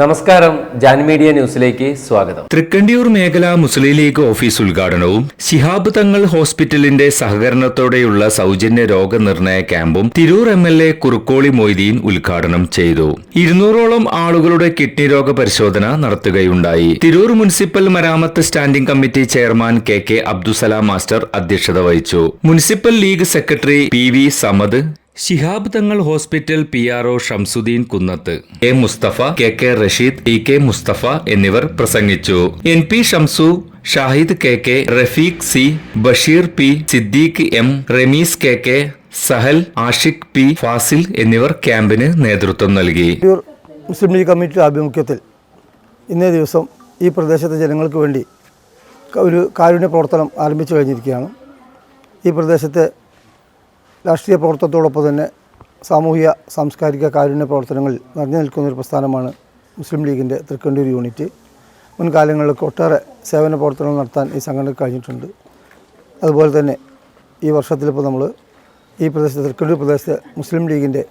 നമസ്കാരം ജാൻ മീഡിയ ന്യൂസിലേക്ക് സ്വാഗതം. തൃക്കണ്ടിയൂർ മേഖല മുസ്ലിം ലീഗ് ഓഫീസ് ഉദ്ഘാടനവും ശിഹാബ് തങ്ങൾ ഹോസ്പിറ്റലിന്റെ സഹകരണത്തോടെയുള്ള സൗജന്യ രോഗനിർണയ ക്യാമ്പും Tirur M L A Kurukkoli Moideen ഉദ്ഘാടനം ചെയ്തു. ഇരുന്നൂറോളം ആളുകളുടെ കിഡ്നി രോഗ പരിശോധന നടത്തുകയുണ്ടായി. Tirur municipal മരാമത്ത് standing committee chairman K K Abdussalam master അധ്യക്ഷത വഹിച്ചു. Municipal league secretary P V Samad Shihab Thangal hospital P R O Shamsuddin Kunnath. A Mustafa K K Rasheed T K Mustafa എന്നിവർ പ്രസംഗിച്ചു. N P Shamsu Shahid K K Rafeeq C Basheer P Siddique M Ramees K K Sahal Ashiq P Fasil എന്നിവർ ക്യാമ്പിന് നേതൃത്വം നൽകി. മുസ്ലിം league committee ആഭിമുഖ്യത്തിൽ ഇന്നേ ദിവസം ഈ പ്രദേശത്തെ ജനങ്ങൾക്ക് വേണ്ടി ഒരു കാരുണ്യ പ്രവർത്തനം ആരംഭിച്ചു കഴിഞ്ഞിരിക്കുകയാണ്. ഈ പ്രദേശത്തെ രാഷ്ട്രീയ പ്രവർത്തനത്തോടൊപ്പം തന്നെ സാമൂഹിക സാംസ്കാരിക കാരുണ്യ പ്രവർത്തനങ്ങളിൽ നിറഞ്ഞു നിൽക്കുന്ന ഒരു പ്രസ്ഥാനമാണ് മുസ്ലിം ലീഗിന്റെ തൃക്കണ്ടൂർ യൂണിറ്റ്. മുൻകാലങ്ങളിലൊക്കെ ഒട്ടേറെ സേവന പ്രവർത്തനങ്ങൾ നടത്താൻ ഈ സംഘടനയ്ക്ക് കഴിഞ്ഞിട്ടുണ്ട്. അതുപോലെ തന്നെ ഈ വർഷത്തിലിപ്പോൾ നമ്മൾ ഈ പ്രദേശത്തെ തൃക്കണ്ടൂർ പ്രദേശത്തെ മുസ്ലിം ലീഗിന്റെ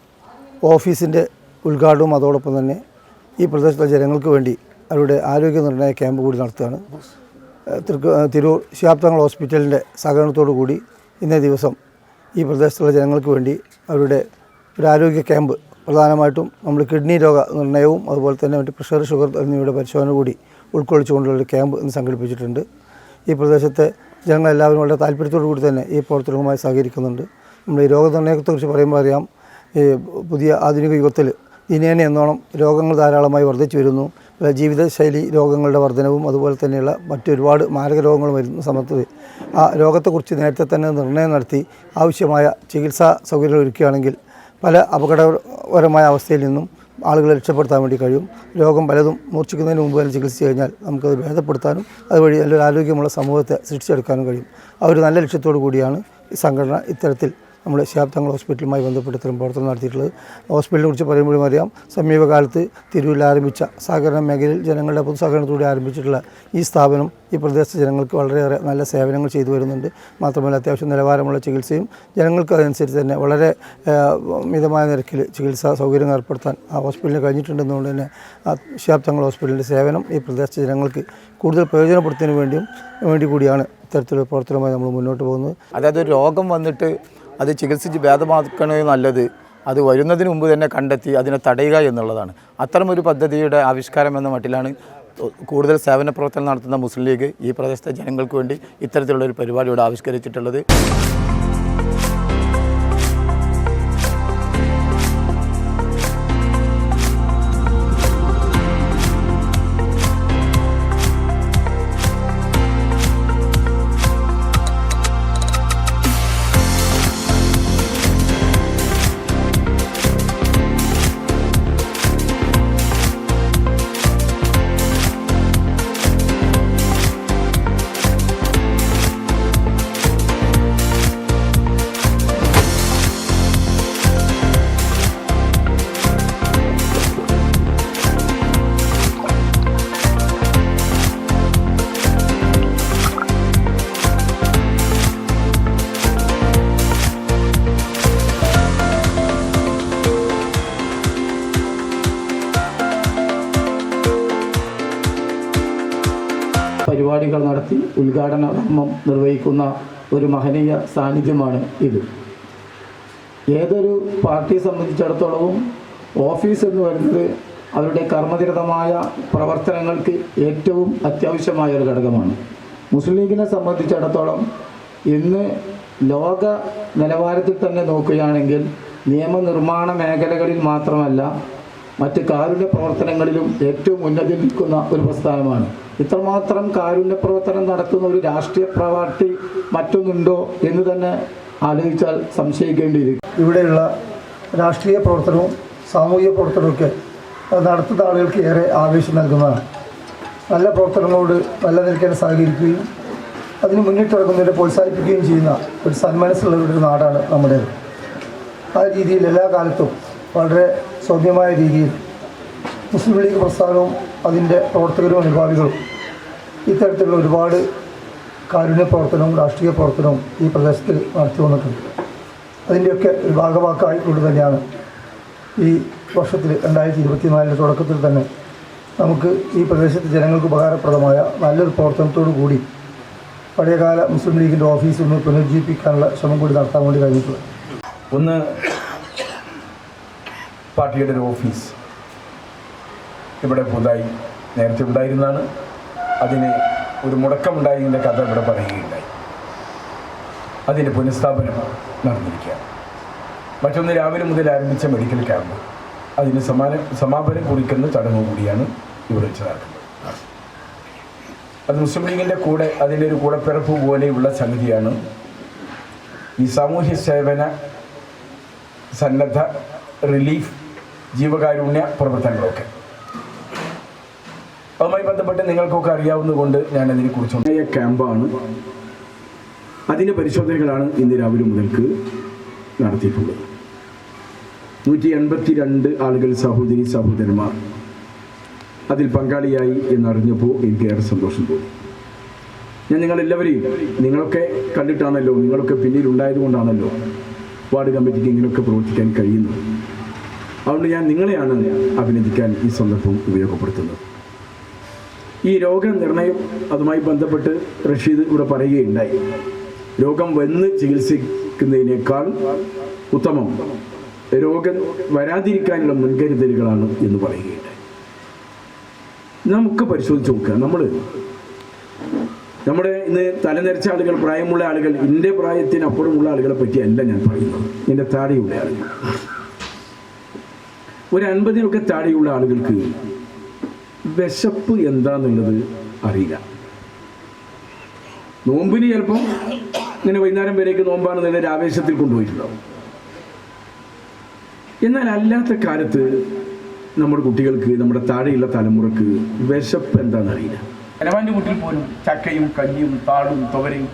ഓഫീസിന്റെ ഉദ്ഘാടനവും അതോടൊപ്പം തന്നെ ഈ പ്രദേശത്തെ ജനങ്ങൾക്ക് വേണ്ടി അവരുടെ ആരോഗ്യ നിർണയ ക്യാമ്പ് കൂടി നടത്തുകയാണ്. ഏഹ് തിരൂർ ശിഹാബ്ദങ്ങൾ ഹോസ്പിറ്റലിന്റെ സഹകരണത്തോടു കൂടി ഇന്നേ ദിവസം ഈ പ്രദേശത്തുള്ള ജനങ്ങൾക്ക് വേണ്ടി അവരുടെ ഒരു ആരോഗ്യ ക്യാമ്പ് പ്രധാനമായിട്ടും നമ്മൾ കിഡ്നി രോഗ നിർണയവും അതുപോലെ തന്നെ മറ്റ് പ്രഷർ ഷുഗർ എന്നിവയുടെ പരിശോധന കൂടി ഉൾക്കൊള്ളിച്ചുകൊണ്ടുള്ള ഒരു ക്യാമ്പ് ഇന്ന് സംഘടിപ്പിച്ചിട്ടുണ്ട്. ഈ പ്രദേശത്തെ ജനങ്ങളെല്ലാവരും വളരെ താല്പര്യത്തോടു കൂടി തന്നെ ഈ പ്രവർത്തനവുമായി സഹകരിക്കുന്നുണ്ട്. നമ്മൾ ഈ രോഗനിർണയത്തെക്കുറിച്ച് പറയുമ്പോൾ അറിയാം ഈ പുതിയ ആധുനിക യുഗത്തിൽ ദിനേന എന്നോണം രോഗങ്ങൾ ധാരാളമായി വർദ്ധിച്ചു വരുന്നു. ജീവിതശൈലി രോഗങ്ങളുടെ വർധനവും അതുപോലെ തന്നെയുള്ള മറ്റൊരുപാട് മാരക രോഗങ്ങളും വരുന്ന സമയത്ത് ആ രോഗത്തെക്കുറിച്ച് നേരത്തെ തന്നെ നിർണയം നടത്തി ആവശ്യമായ ചികിത്സാ സൗകര്യങ്ങൾ ഒരുക്കുകയാണെങ്കിൽ പല അപകടകരമായ അവസ്ഥയിൽ നിന്നും ആളുകളെ രക്ഷപ്പെടുത്താൻ വേണ്ടി കഴിയും. രോഗം പലതും മൂർച്ഛിക്കുന്നതിന് മുമ്പ് തന്നെ ചികിത്സിച്ച് കഴിഞ്ഞാൽ നമുക്കത് ഭേദപ്പെടുത്താനും അതുവഴി നല്ലൊരു ആരോഗ്യമുള്ള സമൂഹത്തെ സൃഷ്ടിച്ചെടുക്കാനും കഴിയും. ആ ഒരു നല്ല ലക്ഷ്യത്തോടു കൂടിയാണ് ഈ സംഘടന ഇത്തരത്തിൽ നമ്മുടെ ശാബ്ദങ്ങൾ ഹോസ്പിറ്റലുമായി ബന്ധപ്പെട്ട് ഇത്തരം പ്രവർത്തനം നടത്തിയിട്ടുള്ളത്. ഹോസ്പിറ്റലിനെ കുറിച്ച് പറയുമ്പോഴും അറിയാം സമീപകാലത്ത് തിരൂരിൽ ആരംഭിച്ച സഹകരണ മേഖലയിൽ ജനങ്ങളുടെ പൊതു സഹകരണത്തോടെ ആരംഭിച്ചിട്ടുള്ള ഈ സ്ഥാപനം ഈ പ്രദേശത്തെ ജനങ്ങൾക്ക് വളരെയേറെ നല്ല സേവനങ്ങൾ ചെയ്തു വരുന്നുണ്ട്. മാത്രമല്ല അത്യാവശ്യം നിലവാരമുള്ള ചികിത്സയും ജനങ്ങൾക്ക് അതനുസരിച്ച് തന്നെ വളരെ മിതമായ നിരക്കിൽ ചികിത്സാ സൗകര്യം ഏർപ്പെടുത്താൻ ആ ഹോസ്പിറ്റലിന് കഴിഞ്ഞിട്ടുണ്ടെന്നുകൊണ്ട് തന്നെ ആ ശാബ്ദങ്ങൾ ഹോസ്പിറ്റലിന്റെ സേവനം ഈ പ്രദേശത്തെ ജനങ്ങൾക്ക് കൂടുതൽ പ്രയോജനപ്പെടുത്തുന്നതിന് വേണ്ടിയും വേണ്ടി കൂടിയാണ് ഇത്തരത്തിലുള്ള പ്രവർത്തനവുമായി നമ്മൾ മുന്നോട്ട് പോകുന്നത്. അതായത് രോഗം വന്നിട്ട് അത് ചികിത്സിച്ച് ഭേദമാക്കണേ നല്ലത്. അത് വരുന്നതിന് മുമ്പ് തന്നെ കണ്ടെത്തി അതിനെ തടയുക എന്നുള്ളതാണ്. അത്തരമൊരു പദ്ധതിയുടെ ആവിഷ്കാരം എന്ന മട്ടിലാണ് കൂടുതൽ സേവന പ്രവർത്തനം നടത്തുന്ന മുസ്ലിം ലീഗ് ഈ പ്രദേശത്തെ ജനങ്ങൾക്ക് വേണ്ടി ഇത്തരത്തിലുള്ള ഒരു ഇവിടെ ആവിഷ്കരിച്ചിട്ടുള്ളത്. പരിപാടികൾ നടത്തി ഉദ്ഘാടന കർമ്മം നിർവഹിക്കുന്ന ഒരു മഹനീയ സാന്നിധ്യമാണ് ഇത്. ഏതൊരു പാർട്ടിയെ സംബന്ധിച്ചിടത്തോളവും ഓഫീസ് എന്ന് പറയുന്നത് അവരുടെ കർമ്മനിരതമായ പ്രവർത്തനങ്ങൾക്ക് ഏറ്റവും അത്യാവശ്യമായ ഒരു ഘടകമാണ്. മുസ്ലിം ലീഗിനെ സംബന്ധിച്ചിടത്തോളം ഇന്ന് ലോക നിലവാരത്തിൽ തന്നെ നോക്കുകയാണെങ്കിൽ നിയമനിർമ്മാണ മേഖലകളിൽ മാത്രമല്ല മറ്റ് കാരുണ്യ പ്രവർത്തനങ്ങളിലും ഏറ്റവും ഉന്നതി നിൽക്കുന്ന ഒരു പ്രസ്ഥാനമാണ്. ഇത്രമാത്രം കാരുണ്യ പ്രവർത്തനം നടത്തുന്ന ഒരു രാഷ്ട്രീയ പാർട്ടി മറ്റൊന്നുണ്ടോ എന്ന് തന്നെ ആലോചിച്ചാൽ സംശയിക്കേണ്ടിയിരിക്കും. ഇവിടെയുള്ള രാഷ്ട്രീയ പ്രവർത്തനവും സാമൂഹിക പ്രവർത്തനമൊക്കെ നടത്തുന്ന ആളുകൾക്ക് ഏറെ ആവേശം നൽകുന്നതാണ്. നല്ല പ്രവർത്തനങ്ങളോട് നല്ല നിൽക്കാൻ സഹകരിക്കുകയും അതിന് മുന്നിട്ടിറങ്ങുന്നതിനെ പ്രോത്സാഹിപ്പിക്കുകയും ചെയ്യുന്ന ഒരു സന്മനസ്സുള്ള ഒരു നാടാണ് നമ്മുടേത്. ആ രീതിയിൽ എല്ലാ കാലത്തും വളരെ സൗമ്യമായ രീതിയിൽ മുസ്ലിം ലീഗ് പ്രസ്ഥാനവും അതിന്റെ പ്രവർത്തകരും അനുഭാവികളും ഇത്തരത്തിലുള്ള ഒരുപാട് കാരുണ്യ പ്രവർത്തനവും രാഷ്ട്രീയ പ്രവർത്തനവും ഈ പ്രദേശത്തിൽ നടത്തി വന്നിട്ടുണ്ട്. അതിന്റെയൊക്കെ ഒരു ഭാഗമാക്കായിക്കൊണ്ട് തന്നെയാണ് ഈ വർഷത്തിൽ രണ്ടായിരത്തി ഇരുപത്തിനാലിന്റെ തുടക്കത്തിൽ തന്നെ നമുക്ക് ഈ പ്രദേശത്തെ ജനങ്ങൾക്ക് ഉപകാരപ്രദമായ നല്ലൊരു പ്രവർത്തനത്തോടു കൂടി പഴയകാല മുസ്ലിം ലീഗിന്റെ ഓഫീസ് ഒന്ന് പുനരുജ്ജീവിപ്പിക്കാനുള്ള ശ്രമം കൂടി നടത്താൻ വേണ്ടി കഴിഞ്ഞിട്ടുള്ളത്. ഒന്ന് പാർട്ടിയുടെ ഒരു ഓഫീസ്. ഇവിടെ പുതുതായി നേരത്തെ ഉണ്ടായിരുന്നതാണ് അതിന് ഒരു മുടക്കമുണ്ടായതിന്റെ കഥ ഇവിടെ പറയുകയുണ്ടായി. അതിന്റെ പുനഃസ്ഥാപനം നടന്നിരിക്കുകയാണ്. മറ്റൊന്ന് രാവിലെ മുതൽ ആരംഭിച്ച മെഡിക്കൽ ക്യാമ്പ് അതിന് സമാന സമാപനം കുറിക്കുന്ന ചടങ്ങ് കൂടിയാണ് ഇവിടെ വെച്ച് നടക്കുന്നത്. അത് മുസ്ലിം ലീഗിന്റെ കൂടെ അതിന്റെ ഒരു കൂടപ്പിറപ്പ് പോലെയുള്ള സംഗതിയാണ്. ഈ സാമൂഹ്യ സേവന സന്നദ്ധ റിലീഫ് ജീവകാരുണ്യ പ്രവർത്തനങ്ങളൊക്കെ. അതുമായി ബന്ധപ്പെട്ട് നിങ്ങൾക്കൊക്കെ അറിയാവുന്നതുകൊണ്ട് ഞാൻ അതിനെക്കുറിച്ച് കുറിച്ച് ക്യാമ്പാണ്. അതിന്റെ പരിശോധനകളാണ് ഇന്ന് രാവിലെ മുതൽക്ക് നടത്തിയിട്ടുള്ളത്. നൂറ്റി എൺപത്തി രണ്ട് ആളുകൾ സഹോദരി സഹോദരന്മാർ അതിൽ പങ്കാളിയായി എന്നറിഞ്ഞപ്പോൾ എനിക്ക് ഏറെ സന്തോഷം തോന്നി. ഞാൻ നിങ്ങളെല്ലാവരെയും നിങ്ങളൊക്കെ കണ്ടിട്ടാണല്ലോ നിങ്ങളൊക്കെ പിന്നിലുണ്ടായത് കൊണ്ടാണല്ലോ വാർഡ് കമ്മിറ്റിക്ക് ഇങ്ങനെയൊക്കെ പ്രവർത്തിക്കാൻ കഴിയുന്നത്. അതുകൊണ്ട് ഞാൻ നിങ്ങളെയാണ് അഭിനന്ദിക്കാൻ ഈ സന്ദർഭം ഉപയോഗപ്പെടുത്തുന്നത്. ഈ രോഗനിർണയം അതുമായി ബന്ധപ്പെട്ട് റഷീദ് ഇവിടെ പറയുകയുണ്ടായി. രോഗം വന്ന് ചികിത്സിക്കുന്നതിനേക്കാൾ ഉത്തമം രോഗം വരാതിരിക്കാനുള്ള മുൻകരുതലുകളാണ് എന്ന് പറയുകയുണ്ടായി. നമുക്ക് പരിശോധിച്ച് നോക്കുക. നമ്മൾ നമ്മുടെ ഇന്ന് തലനിരച്ച ആളുകൾ പ്രായമുള്ള ആളുകൾ എന്റെ പ്രായത്തിനപ്പുറമുള്ള ആളുകളെ പറ്റിയല്ല ഞാൻ പറയുന്നത്. എന്റെ താഴെയുള്ള ആളുകൾ. ഒരു അൻപതിനൊക്കെ താഴെയുള്ള ആളുകൾക്ക് വിശപ്പ് എന്താന്നുള്ളത് അറിയില്ല. നോമ്പിന് ചിലപ്പം ഇങ്ങനെ വൈകുന്നേരം വരേക്ക് നോമ്പാണെന്നുള്ള ആവേശത്തിൽ കൊണ്ടുപോയിട്ടുണ്ടാവും. എന്നാൽ അല്ലാത്ത കാലത്ത് നമ്മുടെ കുട്ടികൾക്ക് നമ്മുടെ താഴെയുള്ള തലമുറയ്ക്ക് വിശപ്പ് എന്താണെന്നറിയില്ല എലവാന്റെ വീട്ടിൽ പോലും ചക്കയും കഞ്ഞിയും താളും തുവരയും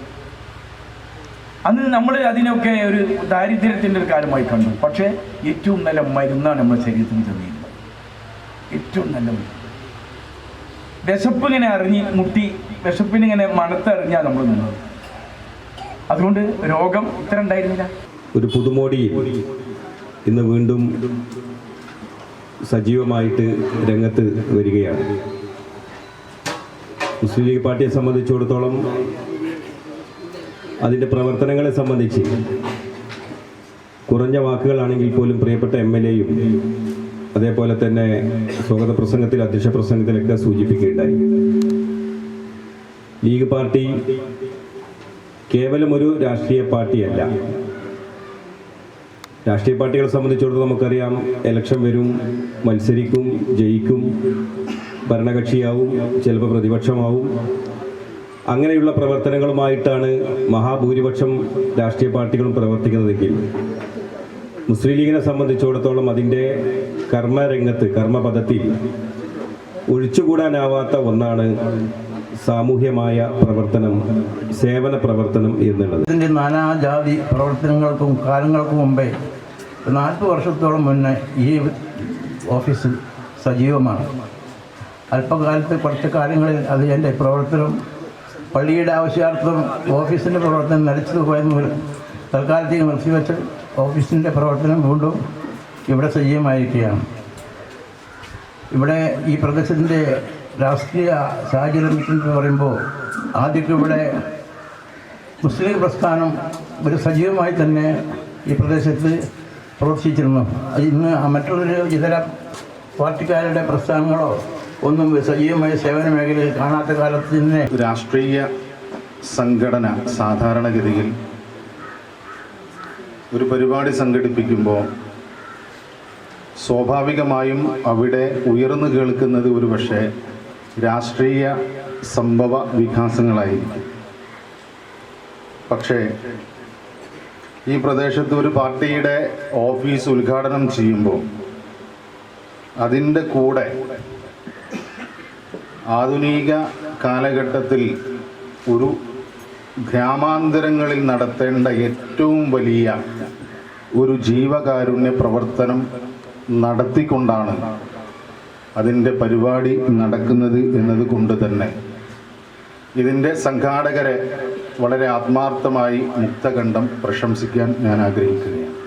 അന്ന് നമ്മൾ അതിനൊക്കെ ഒരു ദാരിദ്ര്യത്തിന്റെ ഒരു കാലമായി കണ്ടു. പക്ഷേ ഏറ്റവും നല്ല മരുന്നാണ് നമ്മുടെ ശരീരത്തിന് ചെന്നിരുന്നത് ഏറ്റവും നല്ല മരുന്ന്. വിശപ്പ് ഇങ്ങനെ അറിഞ്ഞ് മുട്ടി വിശപ്പിനിങ്ങനെ മണത്തറിഞ്ഞാ നമ്മൾ നിന്നത്. അതുകൊണ്ട് രോഗം ഇത്ര ഉണ്ടായിരുന്നില്ല. ഒരു പുതുമോടി ഇന്ന് വീണ്ടും സജീവമായിട്ട് രംഗത്ത് വരികയാണ്. മുസ്ലിം ലീഗ് പാർട്ടിയെ സംബന്ധിച്ചിടത്തോളം അതിന്റെ പ്രവർത്തനങ്ങളെ സംബന്ധിച്ച് കുറഞ്ഞ വാക്കുകളാണെങ്കിൽ പോലും പ്രിയപ്പെട്ട എം എൽ എയും അതേപോലെ തന്നെ സ്വാഗത പ്രസംഗത്തിൽ അധ്യക്ഷ പ്രസംഗത്തിലൊക്കെ സൂചിപ്പിക്കുകയുണ്ടായി. ലീഗ് പാർട്ടി കേവലം ഒരു രാഷ്ട്രീയ പാർട്ടിയല്ല. രാഷ്ട്രീയ പാർട്ടികളെ സംബന്ധിച്ചിടത്തോളം നമുക്കറിയാം ഇലക്ഷൻ വരും മത്സരിക്കും ജയിക്കും ഭരണകക്ഷിയാവും ചിലപ്പോൾ പ്രതിപക്ഷമാവും. അങ്ങനെയുള്ള പ്രവർത്തനങ്ങളുമായിട്ടാണ് മഹാഭൂരിപക്ഷം രാഷ്ട്രീയ പാർട്ടികളും പ്രവർത്തിക്കുന്നതെങ്കിൽ മുസ്ലിം ലീഗിനെ സംബന്ധിച്ചിടത്തോളം അതിന്റെ കർമ്മരംഗത്ത് കർമ്മപദത്തിൽ ഒഴിച്ചുകൂടാനാവാത്ത ഒന്നാണ് സാമൂഹ്യമായ പ്രവർത്തനം സേവന പ്രവർത്തനം എന്നുള്ളത്. ഇതിന്റെ നാനാജാതി പ്രവർത്തനങ്ങൾക്കും കാലങ്ങൾക്കും മുമ്പേ നാൽപ്പത് വർഷത്തോളം മുന്നേ ഈ ഓഫീസ് സജീവമാണ്. അല്പകാലത്ത് കുറച്ച് കാലങ്ങളിൽ അത് എന്റെ പ്രവർത്തനം പള്ളിയുടെ ആവശ്യാർത്ഥം ഓഫീസിന്റെ പ്രവർത്തനം നിലച്ചത് പോയെന്ന് തൽക്കാലത്തേക്ക് നിർത്തിവെച്ച് ഓഫീസിന്റെ പ്രവർത്തനം വീണ്ടും ഇവിടെ സജീവമായിരിക്കുകയാണ്. ഇവിടെ ഈ പ്രദേശത്തിന്റെ രാഷ്ട്രീയ സാഹചര്യം എന്ന് പറയുമ്പോൾ ആദ്യമൊക്കെ ഇവിടെ മുസ്ലിം പ്രസ്ഥാനം ഒരു സജീവമായി തന്നെ ഈ പ്രദേശത്ത് പ്രവർത്തിച്ചിരുന്നു. ഇന്ന് മറ്റുള്ളൊരു ഇതര പാർട്ടിക്കാരുടെ പ്രസ്ഥാനങ്ങളോ ഒന്നും സജീവമായ സേവന മേഖലയിൽ കാണാത്ത കാലത്ത് തന്നെ രാഷ്ട്രീയ സംഘടന സാധാരണഗതിയിൽ ഒരു പരിപാടി സംഘടിപ്പിക്കുമ്പോൾ സ്വാഭാവികമായും അവിടെ ഉയർന്നു കേൾക്കുന്നത് ഒരു പക്ഷേ രാഷ്ട്രീയ സംഭവ വികാസങ്ങളായിരിക്കും. പക്ഷേ ഈ പ്രദേശത്ത് ഒരു പാർട്ടിയുടെ ഓഫീസ് ഉദ്ഘാടനം ചെയ്യുമ്പോൾ അതിന്റെ കൂടെ ആധുനിക കാലഘട്ടത്തിൽ ഒരു ഗ്രാമാന്തരങ്ങളിൽ നടത്തേണ്ട ഏറ്റവും വലിയ ഒരു ജീവകാരുണ്യ പ്രവർത്തനം നടത്തിക്കൊണ്ടാണ് അതിന്റെ പരിപാടി നടക്കുന്നത് എന്നതുകൊണ്ട് തന്നെ. ഇതിന്റെ സംഘാടകരെ വളരെ ആത്മാർത്ഥമായി മുക്തകണ്ഠം പ്രശംസിക്കാൻ ഞാൻ ആഗ്രഹിക്കുകയാണ്.